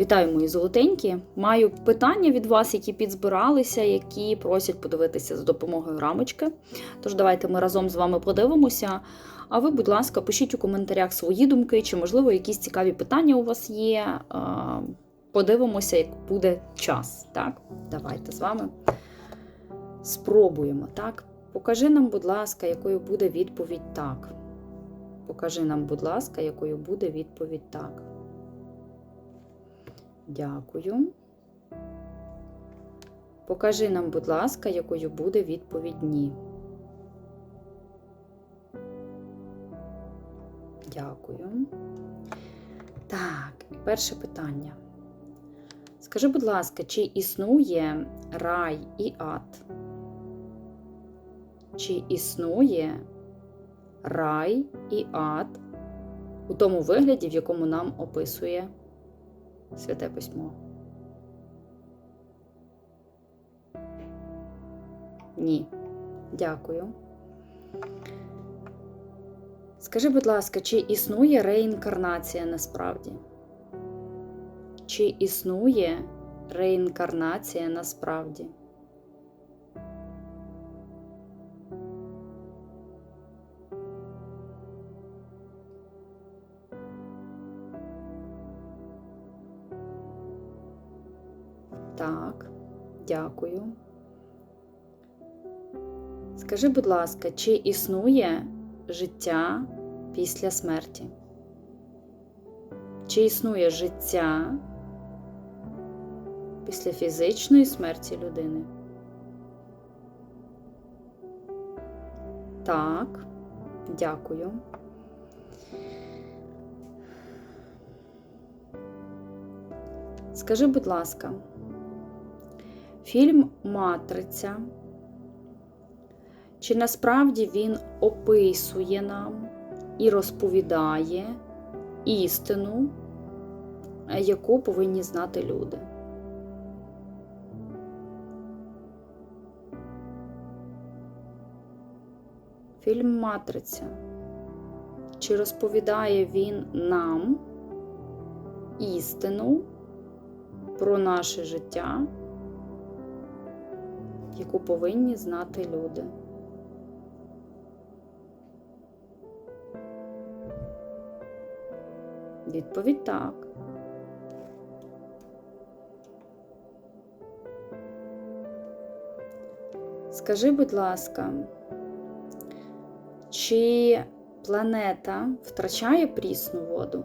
Вітаю, мої золотенькі. Маю питання від вас, які підзбиралися, які просять подивитися за допомогою рамочки. Тож давайте ми разом з вами подивимося. А ви, будь ласка, пишіть у коментарях свої думки, чи, можливо, якісь цікаві питання у вас є. Подивимося, як буде час. Так, давайте з вами спробуємо. Так, покажи нам, будь ласка, якою буде відповідь так. Покажи нам, будь ласка, якою буде відповідь так. Дякую. Покажи нам, будь ласка, якою буде відповідь ні. Дякую. Так, перше питання. Скажи, будь ласка, чи існує рай і ад? Чи існує рай і ад у тому вигляді, в якому нам описує Святе письмо? Ні. Дякую. Скажи, будь ласка, чи існує реінкарнація насправді? Чи існує реінкарнація насправді? Так, дякую. Скажи, будь ласка, чи існує життя після смерті? Чи існує життя після фізичної смерті людини? Так, дякую. Скажи, будь ласка, фільм Матриця, чи насправді він описує нам і розповідає істину, яку повинні знати люди? Фільм Матриця. Чи розповідає він нам істину про наше життя, яку повинні знати люди? Відповідь так. Скажи, будь ласка, чи планета втрачає прісну воду?